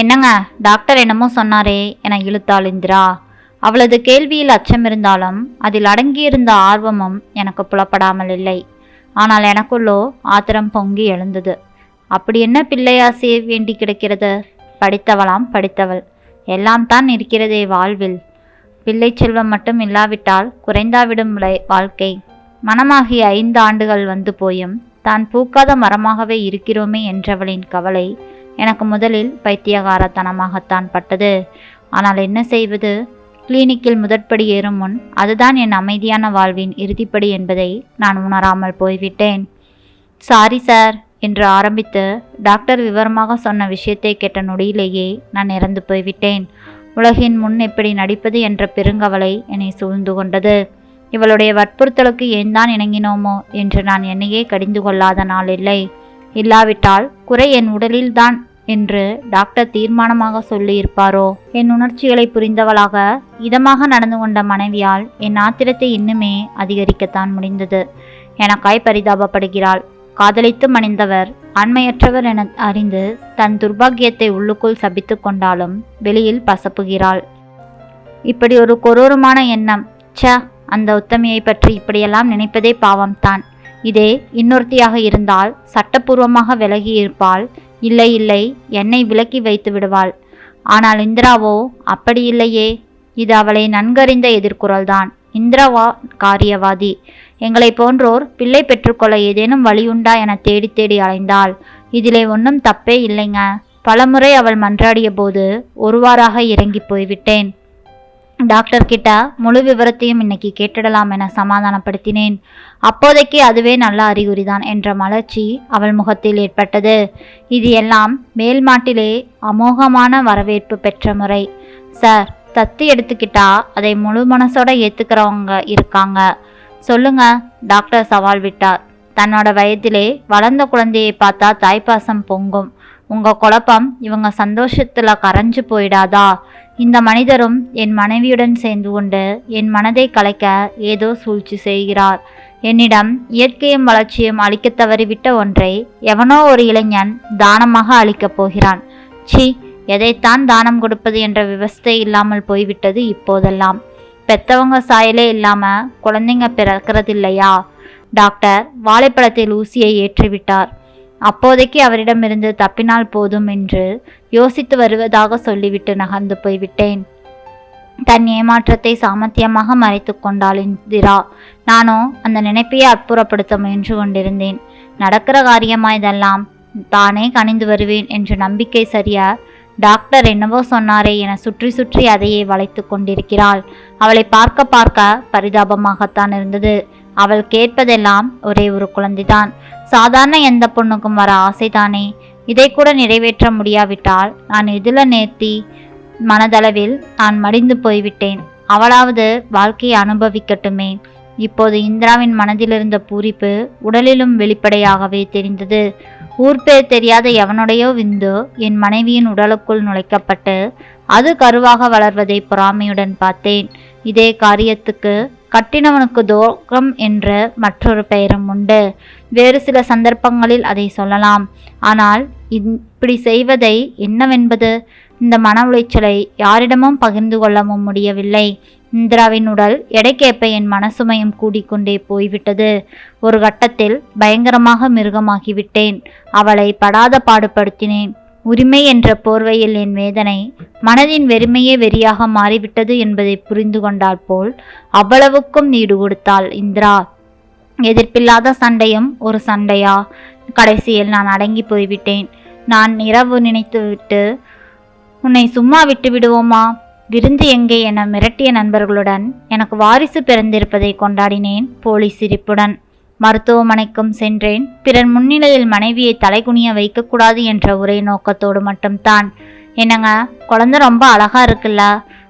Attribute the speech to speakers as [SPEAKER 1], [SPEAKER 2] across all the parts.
[SPEAKER 1] என்னங்க டாக்டர் என்னமோ சொன்னாரே என இழுத்தாள் இந்திரா. அவளது கேள்வியில் அச்சம் இருந்தாலும் அதில் அடங்கியிருந்த ஆர்வமும் எனக்கு புலப்படாமல் இல்லை. ஆனால் எனக்குள்ளோ ஆத்திரம் பொங்கி எழுந்தது. அப்படி என்ன பிள்ளையாசியை வேண்டி கிடக்கிறது? படித்தவளாம் படித்தவள். எல்லாம் தான் இருக்கிறதே வாழ்வில். பிள்ளை செல்வம் மட்டும் இல்லாவிட்டால் குறைந்தாவிடும் வாழ்க்கை. மனமாகிய ஐந்து ஆண்டுகள் வந்து போயும் தான் பூக்காத மரமாகவே இருக்கிறோமே என்றவளின் கவலை எனக்கு முதலில் பைத்தியகாரத்தனமாகத்தான் பட்டது. ஆனால் என்ன செய்வது? கிளினிக்கில் முதற்படி ஏறும் முன் அதுதான் என் அமைதியான வாழ்வின் இறுதிப்படி என்பதை நான் உணராமல் போய்விட்டேன். சாரி சார் என்று ஆரம்பித்து டாக்டர் விவரமாக சொன்ன விஷயத்தை கேட்ட நொடியிலேயே நான் இறந்து போய்விட்டேன். உலகின் முன் எப்படி நடிப்பது என்ற பெருங்கவலை என்னை சூழ்ந்து கொண்டது. இவளுடைய வற்புறுத்தலுக்கு ஏன் தான் இணங்கினோமோ என்று நான் என்னையே கடிந்து கொள்ளாத நாள் இல்லை. இல்லாவிட்டால் குறை என் உடலில்தான் என்று டாக்டர் தீர்மானமாக சொல்லியிருப்பாரோ? என் உணர்ச்சிகளை புரிந்தவளாக இதமாக நடந்து கொண்ட மனைவியால் என் ஆத்திரத்தை இன்னுமே அதிகரிக்கத்தான் முடிந்தது. எனக்காய் பரிதாபப்படுகிறாள். காதலித்து மணிந்தவர் ஆண்மையற்றவர் என அறிந்து தன் துர்பாக்கியத்தை உள்ளுக்குள் சபித்து கொண்டாலும் வெளியில் பசப்புகிறாள். இப்படி ஒரு கொரூரமான எண்ணம் ச்ச அந்த உத்தமியை பற்றி இப்படியெல்லாம் நினைப்பதே பாவம்தான். இதே இன்னொருத்தியாக இருந்தால் சட்டப்பூர்வமாக விலகி இருப்பாள் இல்லை இல்லை என்னை விலக்கி வைத்து விடுவாள். ஆனால் இந்திராவோ அப்படி இல்லையே இது அவளை நன்கறிந்த எதிர்குரல்தான் இந்திராவா காரியவாதி. எங்களை போன்றோர் பிள்ளை பெற்றுக்கொள்ள ஏதேனும் வழியுண்டா என தேடி தேடி அலைந்தாள். இதிலே ஒன்றும் தப்பே இல்லைங்க. பலமுறை அவள் மன்றாடிய போது ஒருவாறாக இறங்கி போய்விட்டேன். டாக்டர் கிட்ட முழு விவரத்தையும் இன்னைக்கு கேட்டிடலாம் என சமாதானப்படுத்தினேன். அப்போதைக்கு அதுவே நல்ல அறிகுறிதான் என்ற மலர்ச்சி அவள் முகத்தில் ஏற்பட்டது. இது எல்லாம் மேல்மாட்டிலே அமோகமான வரவேற்பு பெற்ற முறை. சார் தத்து எடுத்துக்கிட்டா அதை முழு மனசோட ஏத்துக்கிறவங்க இருக்காங்க. சொல்லுங்க டாக்டர் சவால் விட்டார். தன்னோட வயதிலே வளர்ந்த குழந்தையை பார்த்தா தாய்ப்பாசம் பொங்கும். உங்க குழப்பம் இவங்க சந்தோஷத்துல கரைஞ்சு போயிடாதா? இந்த மனிதரும் என் மனைவியுடன் சேர்ந்து கொண்டு என் மனதை கலைக்க ஏதோ சூழ்ச்சி செய்கிறார். என்னிடம் இயற்கையும் வளர்ச்சியும் அளிக்க தவறிவிட்ட ஒன்றை எவனோ ஒரு இளைஞன் தானமாக அளிக்கப் போகிறான். சி எதைத்தான் தானம் கொடுப்பது என்ற விவஸ்தை இல்லாமல் போய்விட்டது இப்போதெல்லாம். பெத்தவங்க சாயலே இல்லாம குழந்தைங்க பிறக்கிறதில்லையா? டாக்டர் வாழைப்பழத்தில் ஊசியை ஏற்றிவிட்டார். அப்போதைக்கு அவரிடமிருந்து தப்பினால் போதும் என்று யோசித்து வருவதாக சொல்லிவிட்டு நகர்ந்து போய்விட்டேன். தன் ஏமாற்றத்தை சாமர்த்தியமாக மறைத்து கொண்டாள் இந்திரா. நானோ அந்த நினைப்பையே அற்புறப்படுத்த முயன்று கொண்டிருந்தேன். நடக்கிற காரியமா இதெல்லாம் தானே கணிந்து வருவேன் என்ற நம்பிக்கை சரியா டாக்டர் என்னவோ சொன்னாரே என சுற்றி சுற்றி அதையே வளைத்து கொண்டிருக்கிறாள். அவளை பார்க்க பார்க்க பரிதாபமாகத்தான் இருந்தது. அவள் கேட்பதெல்லாம் ஒரே ஒரு குழந்தைதான். சாதாரண எந்த பொண்ணுக்கும் வர ஆசைதானே? இதை கூட நிறைவேற்ற முடியாவிட்டால் நான் எதில நேர்த்தி? மனதளவில் நான் மடிந்து போய்விட்டேன். அவளாவது வாழ்க்கையை அனுபவிக்கட்டுமே. இப்போது இந்திராவின் மனதிலிருந்த பூரிப்பு உடலிலும் வெளிப்படையாகவே தெரிந்தது. ஊர் பேர் தெரியாத எவனுடையோ விந்து என் மனைவியின் உடலுக்குள் நுழைக்கப்பட்டு அது கருவாக வளர்வதை பொறாமையுடன் பார்த்தேன். இதே காரியத்துக்கு கட்டினவனுக்கு தோகம் என்ற மற்றொரு பெயரும் உண்டு. வேறு சில சந்தர்ப்பங்களில் அதை சொல்லலாம். ஆனால் இப்படி செய்வதை என்னவென்பது? இந்த மன உளைச்சலை யாரிடமும் பகிர்ந்து கொள்ளவும் முடியவில்லை. இந்திராவின் உடல் எடைக்கேப்ப என் மனசுமையும் கூடிக்கொண்டே போய்விட்டது. ஒரு கட்டத்தில் பயங்கரமாக மிருகமாகிவிட்டேன். அவளை படாத பாடுபடுத்தினேன். உரிமை என்ற போர்வையில் என் வேதனை மனதின் வெறுமையே வெறியாக மாறிவிட்டது என்பதை புரிந்து கொண்டால் போல் அவ்வளவுக்கும் நீடு கொடுத்தாள் இந்திரா. எதிர்ப்பில்லாத சண்டையும் ஒரு சண்டையா? கடைசியில் நான் அடங்கி போய்விட்டேன். நான் இரவு நினைத்துவிட்டு உன்னை சும்மா விட்டு விடுவோமா? விருந்து எங்கே? என மிரட்டிய நண்பர்களுடன் எனக்கு வாரிசு பிறந்திருப்பதை கொண்டாடினேன் போலி சிரிப்புடன். மருத்துவமனைக்கும் சென்றேன். பிறர் முன்னிலையில் மனைவியை தலைகுனிய வைக்கக்கூடாது என்ற ஒரே நோக்கத்தோடு மட்டும்தான். என்னங்க குழந்தை ரொம்ப அழகா இருக்குல்ல?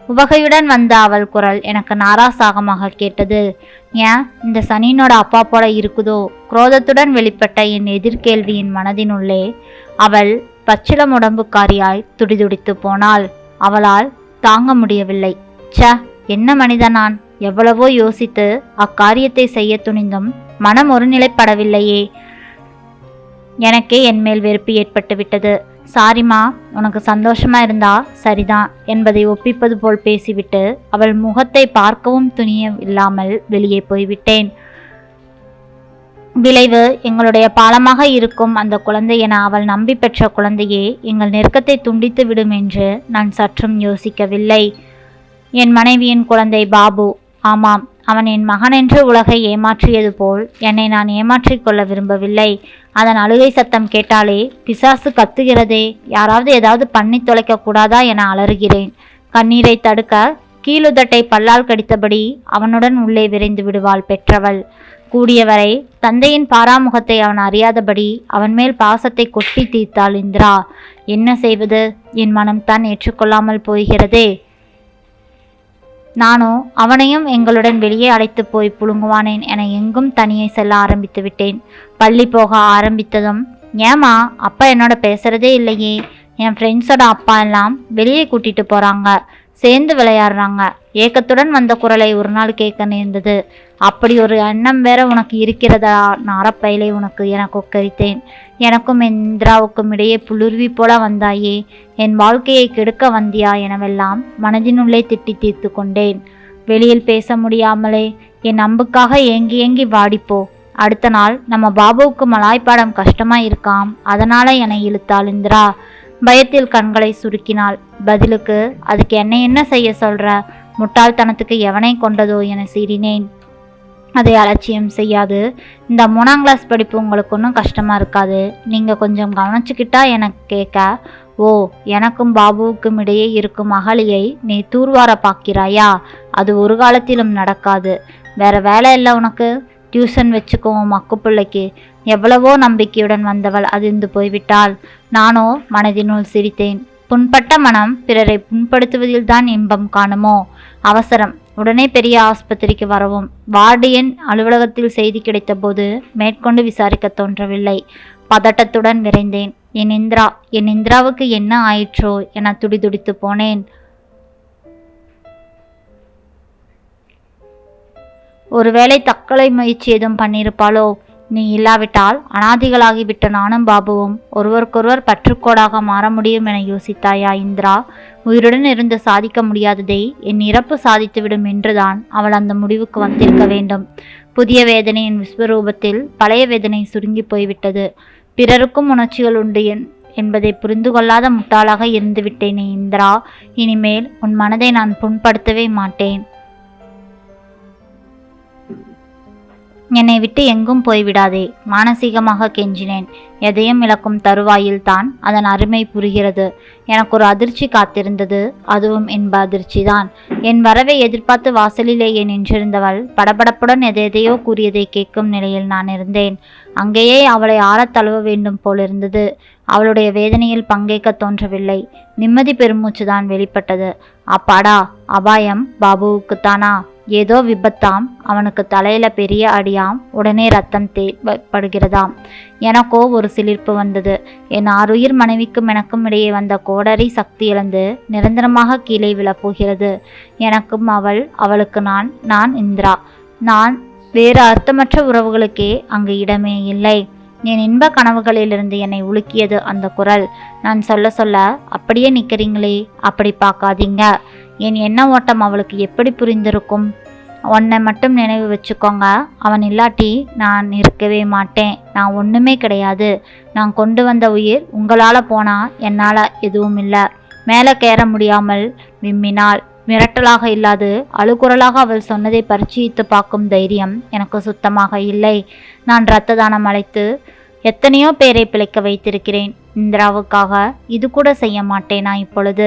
[SPEAKER 1] உவகையுடன் வந்த அவள் குரல் எனக்கு நாராசாகமாக கேட்டது. ஏன் இந்த சனியனோட அப்பா போல இருக்குதோ? குரோதத்துடன் வெளிப்பட்ட என் எதிர்கேள்வியின் மனதினுள்ளே அவள் பச்சிளம் உடம்புக்காரியாய் துடிதுடித்து போனாள். அவளால் தாங்க முடியவில்லை. ச்ச என்ன மனிதனான்? எவ்வளவோ யோசித்து அக்காரியத்தை செய்ய துணிந்தும் மனம் ஒருநிலைப்படவில்லையே. எனக்கே என் மேல் வெறுப்பு ஏற்பட்டு விட்டது சாரிம்மா உனக்கு சந்தோஷமா இருந்தா சரிதான் என்பதை ஒப்பிப்பது போல் பேசிவிட்டு அவள் முகத்தை பார்க்கவும் துணிய இல்லாமல் வெளியே போய்விட்டேன். விளைவு எங்களுடைய பாலமாக இருக்கும் அந்த குழந்தை என அவள் நம்பி பெற்ற குழந்தையே எங்கள் நெருக்கத்தை துண்டித்து விடும் என்று நான் சற்றும் யோசிக்கவில்லை. என் மனைவியின் குழந்தை பாபு. ஆமாம் அவன் என் மகனென்று உலகை ஏமாற்றியது போல் என்னை நான் ஏமாற்றிக் கொள்ள விரும்பவில்லை. அதன் அழுகை சத்தம் கேட்டாலே பிசாசு கத்துகிறதே யாராவது ஏதாவது பண்ணி தொலைக்க கூடாதா என அலறுகிறேன். கண்ணீரை தடுக்க கீழுதட்டை பல்லால் கடித்தபடி அவனுடன் உள்ளே விரைந்து விடுவாள் பெற்றவள். கூடியவரை தந்தையின் பாராமுகத்தை அவன் அறியாதபடி அவன் மேல் பாசத்தை கொட்டி தீர்த்தாள் இந்திரா. என்ன செய்வது? என் மனம்தான் ஏற்றுக்கொள்ளாமல் போகிறதே நானோ அவனையும் எங்களுடன் வெளியே அழைத்து போய் புழுங்குவானேன் என எங்கும் தனியே செல்ல ஆரம்பித்து விட்டேன். பள்ளி போக ஆரம்பித்ததும் ஏமா அப்பா என்னோட பேசுறதே இல்லையே. என் ஃப்ரெண்ட்ஸோட அப்பா எல்லாம் வெளியே கூட்டிட்டு போறாங்க. சேர்ந்து விளையாடுறாங்க. ஏக்கத்துடன் வந்த குரலை ஒரு நாள் கேட்க நேர்ந்தது. அப்படி ஒரு எண்ணம் வேற உனக்கு இருக்கிறதா? நாரப்பயிலை உனக்கு என கொக்கரித்தேன். எனக்கும் இந்திராவுக்கும் இடையே புலுருவி போல வந்தாயே. என் வாழ்க்கையை கெடுக்க வந்தியா எனவெல்லாம் மனதினுள்ளே திட்டி தீர்த்து கொண்டேன். வெளியில் பேச முடியாமலே என் அம்புக்காக ஏங்கி ஏங்கி வாடிப்போ. அடுத்த நாள் நம்ம பாபுவுக்கு மலாய்ப்பாடம் கஷ்டமா இருக்காம் அதனால என்னை இழுத்தாள் இந்திரா. பயத்தில் கண்களை சுருக்கினாள். பதிலுக்கு அதுக்கு என்ன என்ன செய்ய சொல்ற? முட்டாள்தனத்துக்கு எவனை கொண்டதோ என சீறினேன். அதை அலட்சியம் செய்யாது. இந்த மூணாம் கிளாஸ் படிப்பு உங்களுக்கு ஒன்றும் கஷ்டமாக இருக்காது. நீங்கள் கொஞ்சம் கவனிச்சுக்கிட்டா எனக்கு கேட்க ஓ எனக்கும் பாபுவுக்கும் இடையே இருக்கும் அகலியை நீ தூர்வார பார்க்கிறாயா? அது ஒரு காலத்திலும் நடக்காது. வேற வேலை இல்லை உனக்கு? டியூஷன் வச்சுக்குவோம் மக்கு பிள்ளைக்கு எவ்வளவோ நம்பிக்கையுடன் வந்தவள் அதிர்ந்து போய்விட்டாள். நானோ மனதினுள் சிரித்தேன். புண்பட்ட மனம் பிறரை புண்படுத்துவதில் தான் இன்பம் காணுமோ? அவசரம். உடனே பெரிய ஆஸ்பத்திரிக்கு வரவும். வார்டு எண் அலுவலகத்தில் செய்தி கிடைத்தபோது மேற்கொண்டு விசாரிக்க தோன்றவில்லை. பதட்டத்துடன் விரைந்தேன். என் இந்திரா என் இந்திராவுக்கு என்ன ஆயிற்றோ என துடிதுடித்து போனேன். ஒருவேளை தற்கொலை முயற்சி எதுவும் பண்ணியிருப்பாளோ? நீ இல்லாவிட்டால் அனாதிகளாகிவிட்ட நானும் பாபுவும் ஒருவருக்கொருவர் பற்றுக்கோடாக மாற முடியும் என யோசித்தாயா இந்திரா? உயிருடன் இருந்து சாதிக்க முடியாததை என் இறப்பு சாதித்துவிடும் என்றுதான் அவள் அந்த முடிவுக்கு வந்திருக்க வேண்டும். புதிய வேதனையின் விஸ்வரூபத்தில் பழைய வேதனை சுருங்கி போய்விட்டது. பிறருக்கும் உணர்ச்சிகள் உண்டு என் என்பதை புரிந்து கொள்ளாத முட்டாளாக இருந்துவிட்டேனே இந்திரா. இனிமேல் உன் மனதை நான் புண்படுத்தவே மாட்டேன். என்னை விட்டு எங்கும் போய்விடாதே மானசீகமாக கெஞ்சினேன். எதையும் இழக்கும் தருவாயில் தான் அதன் அருமை புரிகிறது. எனக்கு ஒரு அதிர்ச்சி காத்திருந்தது அதுவும் என்ப அதிர்ச்சிதான். என் வரவை எதிர்பார்த்து வாசலிலேயே நின்றிருந்தவள்? படபடப்புடன் எதையோ கூறியதை கேட்கும் நிலையில் நான் இருந்தேன். அங்கேயே அவளை ஆறத் தழுவ வேண்டும் போலிருந்தது அவளுடைய வேதனையில் பங்கேற்க தோன்றவில்லை. நிம்மதி பெருமூச்சுதான் வெளிப்பட்டது. அப்பாடா அபாயம் பாபுவுக்குத்தானா? ஏதோ விபத்தாம் அவனுக்கு தலையில பெரிய அடியாம் உடனே ரத்தம் தேவைப்படுகிறதாம் எனக்கோ ஒரு சிலிர்ப்பு வந்தது. என் ஆறுயிர் மனைவிக்கும் எனக்கும் இடையே வந்த கோடரி சக்தி இழந்து நிரந்தரமாக கீழே விழப்போகிறது எனக்கும் அவள் அவளுக்கு நான் நான் இந்திரா. நான் வேறு அர்த்தமற்ற உறவுகளுக்கே அங்கு இடமே இல்லை. என் இன்ப கனவுகளிலிருந்து என்னை உலுக்கியது அந்த குரல். நான் சொல்ல சொல்ல அப்படியே நிற்கிறீங்களே அப்படி பார்க்காதீங்க. என் எண்ண ஓட்டம் அவளுக்கு எப்படி புரிந்திருக்கும்? உன்னை மட்டும் நினைவு வச்சுக்கோங்க. அவன் இல்லாட்டி நான் இருக்கவே மாட்டேன். நான் ஒன்றுமே கிடையாது. நான் கொண்டு வந்த உயிர் உங்களால் போனால் என்னால் எதுவும் இல்லை. மேலே கேற முடியாமல் விம்மினாள். மிரட்டலாக இல்லாது அழுகுரலாக அவள் சொன்னதை பரிச்சயித்து பார்க்கும் தைரியம் எனக்கு சுத்தமாக இல்லை. நான் இரத்த தானம் அழைத்து எத்தனையோ பேரை பிழைக்க வைத்திருக்கிறேன். இந்திராவுக்காக இது கூட செய்ய மாட்டேனா இப்பொழுது?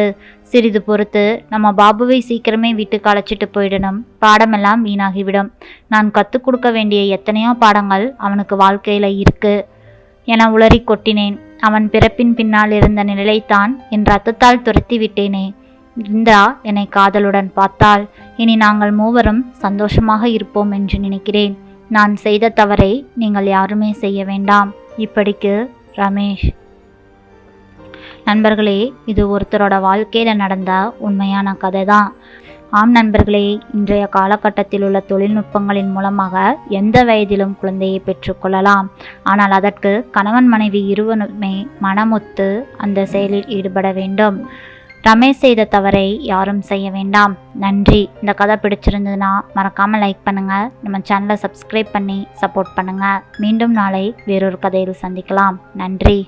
[SPEAKER 1] சிறிது பொறுத்து நம்ம பாபுவை சீக்கிரமே வீட்டுக்கு அழைச்சிட்டு போயிடணும். பாடமெல்லாம் வீணாகிவிடும். நான் கற்றுக் கொடுக்க வேண்டிய எத்தனையோ பாடங்கள் அவனுக்கு வாழ்க்கையில் இருக்கு என உளறி கொட்டினேன். அவன் பிறப்பின் பின்னால் இருந்த நிலைத்தான் என் ரத்தத்தால் துரத்தி விட்டேனே. இந்திரா என்னை காதலுடன் பார்த்தால் இனி நாங்கள் மூவரும் சந்தோஷமாக இருப்போம் என்று நினைக்கிறேன். நான் செய்த தவறை நீங்கள் யாருமே செய்ய வேண்டாம். இப்படிக்கு ரமேஷ். நண்பர்களே இது ஒருத்தரோட வாழ்க்கையில் நடந்த உண்மையான கதை தான் ஆம் நண்பர்களே இன்றைய காலகட்டத்தில் உள்ள தொழில்நுட்பங்களின் மூலமாக எந்த வயதிலும் குழந்தையை பெற்றுக்கொள்ளலாம் ஆனால் அதற்கு கணவன் மனைவி இருவருமே மனமொத்து அந்த செயலில் ஈடுபட வேண்டும். ரமேஷ் செய்த தவறை யாரும் செய்ய வேண்டாம். நன்றி. இந்த கதை பிடிச்சிருந்ததுன்னா மறக்காமல் லைக் பண்ணுங்கள் நம்ம சேனலை சப்ஸ்கிரைப் பண்ணி சப்போர்ட் பண்ணுங்கள் மீண்டும் நாளை வேறொரு கதையில் சந்திக்கலாம். நன்றி.